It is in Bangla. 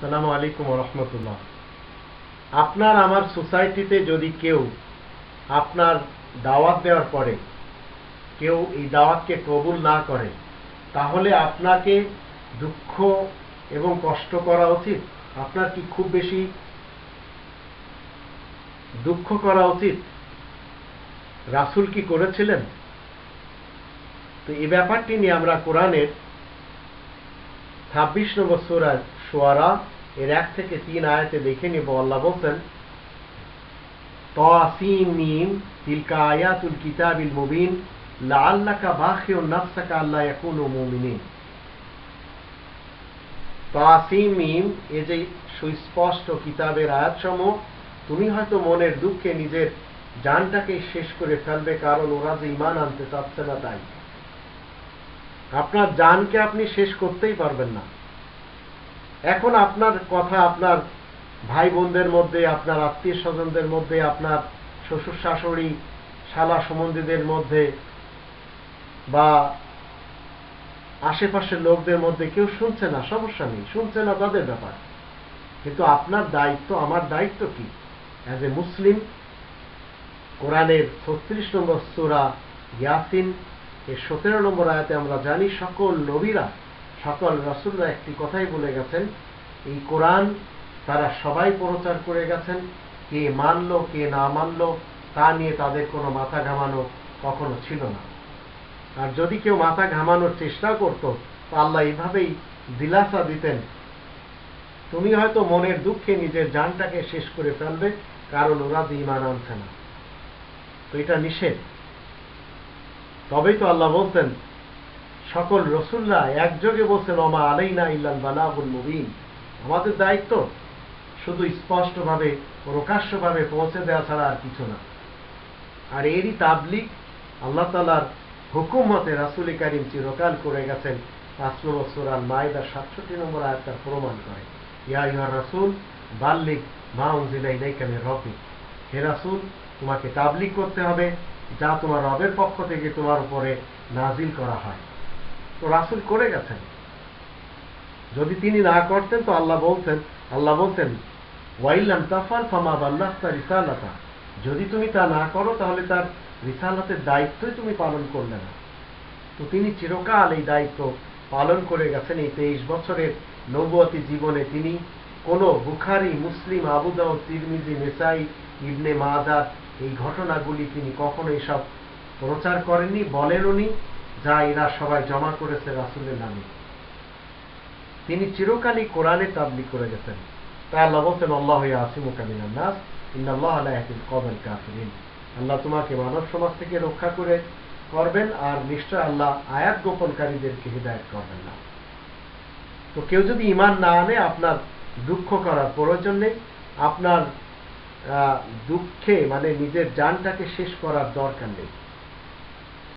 সালামু আলাইকুম রহমতুল্লাহ। আপনার আমার সোসাইটিতে যদি কেউ আপনার দাওয়াত দেওয়ার পরে কেউ এই দাওয়াতকে কবুল না করে, তাহলে আপনাকে দুঃখ এবং কষ্ট করা উচিত? আপনার কি খুব বেশি দুঃখ করা উচিত? রাসুল কি করেছিলেন? তো এই ব্যাপারটি নিয়ে আমরা কোরআনের ছাব্বিশ নম্বর সুরার সোয়ারা এর এক থেকে তিন আয়াতে দেখে নিব, আল্লাহ বলছেন তিলকা আয়াতুল কিতাবিল মুবিন নাফসাকা মুমিনিন। তাসিম মিম, এ যে সুস্পষ্ট কিতাবের তুমি হয়তো মনের দুঃখে নিজের জানটাকে শেষ করে ফেলবে, কারণ ওরা যে ইমান আনতে চাচ্ছে না তাই। আপনার জানকে আপনি শেষ করতেই পারবেন না। এখন আপনার কথা আপনার ভাই বোনদের মধ্যে, আপনার আত্মীয় স্বজনদের মধ্যে, আপনার শ্বশুর শাশুড়ি শালা সম্বন্ধীদের মধ্যে বা আশেপাশের লোকদের মধ্যে কেউ শুনছে না, সমস্যা নেই, শুনছে না তাদের ব্যাপার। কিন্তু আপনার দায়িত্ব, আমার দায়িত্ব কি? অ্যাজ এ মুসলিম কোরআনের ছত্রিশ নম্বর সুরা ইয়াসিন এর সতেরো নম্বর আয়াতে আমরা জানি সকল নবীরা, সকল রসুলরা একটি কথাই বলে গেছেন, এই কোরআন তারা সবাই প্রচার করে গেছেন, কে মানল, কে না মানল, তা নিয়ে তাদের কোনো মাথা ঘামানো কখনো ছিল না। আর যদি কেউ মাথা ঘামানোর চেষ্টা করত, তা আল্লাহ এইভাবেই দিলাসা দিতেন। তুমি হয়তো মনের দুঃখে নিজের জানটাকে শেষ করে ফেলবে, কারণ ওরা দিমান আনছে না। তো এটা নিষেধ। তবেই তো আল্লাহ বলছেন, সকল রসুল্লাহ একযোগে বলছেন অমা আলাইনা ইল্লাল বালাগুল মুবিন। আমাদের দায়িত্ব শুধু স্পষ্টভাবে, প্রকাশ্যভাবে পৌঁছে দেওয়া ছাড়া আর কিছু না। আর এরই তাবলিক আল্লাহ তালার হুকুম মতে রাসুল করিম চিরকাল করে গেছেন পাঁচ নম্বর সুরাল মাইদার সাতষট্টি নম্বর আয়াত তার প্রমাণ করে। ইয়া ইয়া রাসুল বাল্লিক মা উনজিলা ইলাইকামের রফিক হে রাসুল, তোমাকে তাবলিক করতে হবে। যা তোমার রবের পক্ষ থেকে তোমার উপরে নাজিল করা হয়। তো রাসুল করে গেছেন। যদি তিনি না করতেন, তো আল্লাহ বলতেন আল্লাহ বলতেন ওয়াইলাম তাফাল ফামা বাল্লাস্তা রিসালাতা। যদি তুমি তা না করো, তাহলে তার রিসালাতের দায়িত্বই তুমি পালন করলে না। তো তিনি চিরকাল এই দায়িত্ব পালন করে গেছেন। এই তেইশ বছরের নবতী জীবনে তিনি কোনো বুখারি, মুসলিম আবুদাউ তিরমিজি, নেসাই, ইবনে মাজার এই ঘটনাগুলি তিনি কখনো এসব প্রচার করেননি বলেননি যা এরা সবাই জমা করেছে রাসুলের নামে। তিনি চিরকালই কোরআনে তাবলি করে গেছেন। তা আল্লাহ বলছেন আল্লাহ আসিমুকামিনার নাস ইন্দাল্লাহ আলাহিল কবল কাফিরিন। আল্লাহ তোমাকে মানব সমাজ থেকে রক্ষা করে করবেন আর নিশ্চয় আল্লাহ আয়াত গোপনকারীদেরকে হৃদায়ত করবেন না। তো কেউ যদি ইমান না আনে, আপনার দুঃখ করার প্রয়োজন নেই। আপনার দুঃখে মানে নিজের জানটাকে শেষ করার দরকার নেই।